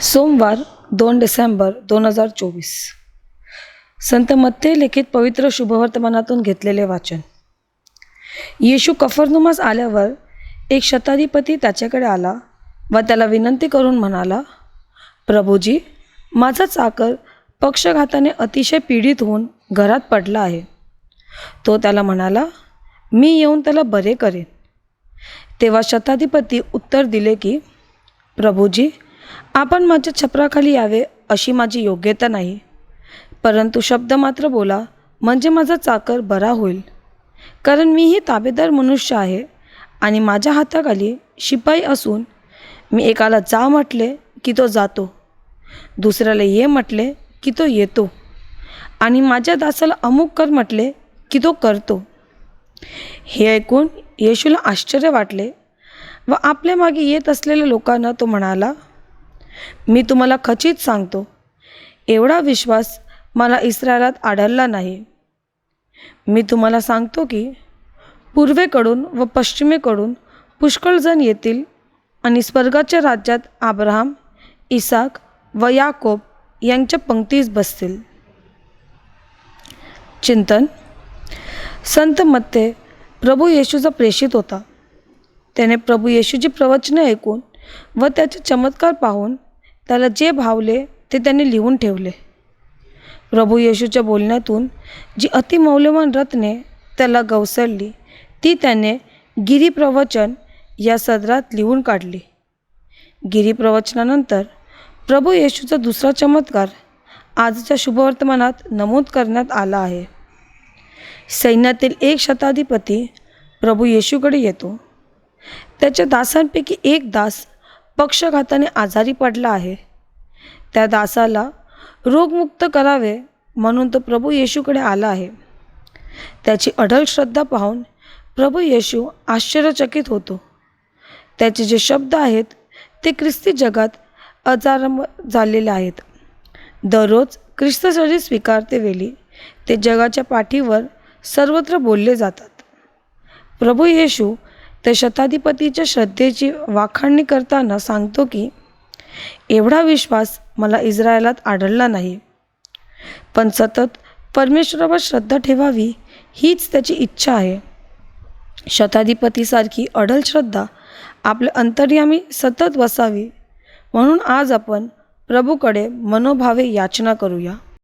सोमवार दोन डिसेंबर दोन हजार चोवीस. संत मत्ते लिखित पवित्र शुभवर्तमानातून घेतलेले वाचन. येशू कफरनुमास आल्यावर एक शताधिपती त्याच्याकडे आला व त्याला विनंती करून म्हणाला प्रभूजी माझा चाकर पक्षघाताने अतिशय पीडित होऊन घरात पडला आहे तो त्याला म्हणाला मी येऊन त्याला बरे करेन तेव्हा शताधिपती उत्तर दिले की प्रभूजी आपण माझ्या छपराखाली यावे अशी माझी योग्यता नाही. परंतु शब्द मात्र बोला म्हणजे माझा चाकर बरा होईल. कारण मीही ताबेदार मनुष्य आहे आणि माझ्या हाताखाली शिपाई असून मी एकाला जा म्हटले की तो जातो दुसऱ्याला ये म्हटले की तो येतो आणि माझ्या दासाला अमुक कर म्हटले की तो करतो. हे ऐकून येशूला आश्चर्य वाटले व आपल्या मागे येत असलेल्या लोकांना तो म्हणाला मी तुम्हाला खचित सांगतो एवढा विश्वास मला इस्रायलात आढळला नाही. मी तुम्हाला सांगतो की पूर्वेकडून व पश्चिमेकडून पुष्कळजण येतील आणि स्वर्गाच्या राज्यात आब्राहम इसाक व याकोब यांच्या पंक्तीस बसतील. चिंतन. संत मत्ते प्रभू येशूचा प्रेषित होता. त्याने प्रभू येशूची प्रवचने ऐकून व त्याचे चमत्कार पाहून त्याला जे भावले ते त्याने लिहून ठेवले. प्रभू येशूच्या बोलण्यातून जी अतिमौल्यवान रत्ने त्याला गवसळली ती त्याने गिरीप्रवचन या सदरात लिहून काढली. गिरीप्रवचनानंतर प्रभू येशूचा दुसरा चमत्कार आजच्या शुभवर्तमानात नमूद करण्यात आला आहे. सैन्यातील एक शताधिपती प्रभू येशूकडे येतो. त्याच्या दासांपैकी एक दास पक्षघाताने आजारी पडला आहे. त्या दासाला रोगमुक्त करावे म्हणून तो प्रभू येशूकडे आला आहे. त्याची अढळ श्रद्धा पाहून प्रभू येशू आश्चर्यचकित होतो. त्याचे जे शब्द आहेत ते ख्रिस्ती जगात अजारम झालेले आहेत. दररोज ख्रिस्तशरीर स्वीकारते वेळी ते जगाच्या पाठीवर सर्वत्र बोलले जातात. प्रभू येशू तर शताधिपतीच्या श्रद्धेची वाखाणणी करताना सांगतो की एवढा विश्वास मला इस्रायलात आढळला नाही. पण सतत परमेश्वरावर श्रद्धा ठेवावी हीच त्याची इच्छा आहे. शताधिपतीसारखी अढळ श्रद्धा आपल्या अंतर्यामी सतत वसावी. म्हणून आज आपण प्रभूकडे मनोभावे याचना करूया.